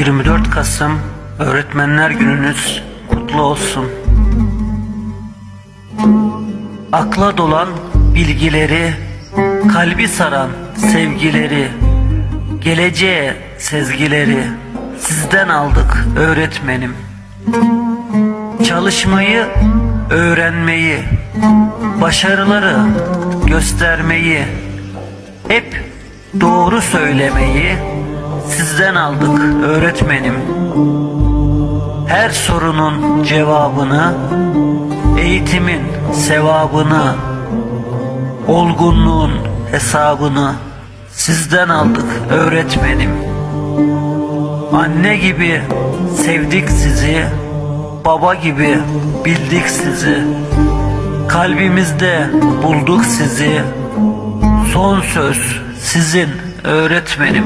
24 Kasım Öğretmenler Gününüz kutlu olsun. Akla dolan bilgileri, kalbi saran sevgileri, geleceğe sezgileri sizden aldık öğretmenim. Çalışmayı, öğrenmeyi, başarıları göstermeyi, hep doğru söylemeyi sizden aldık öğretmenim. Her sorunun cevabını, eğitimin sevabını, olgunluğun hesabını sizden aldık öğretmenim. Anne gibi sevdik sizi, baba gibi bildik sizi. Kalbimizde bulduk sizi. Son söz sizin öğretmenim.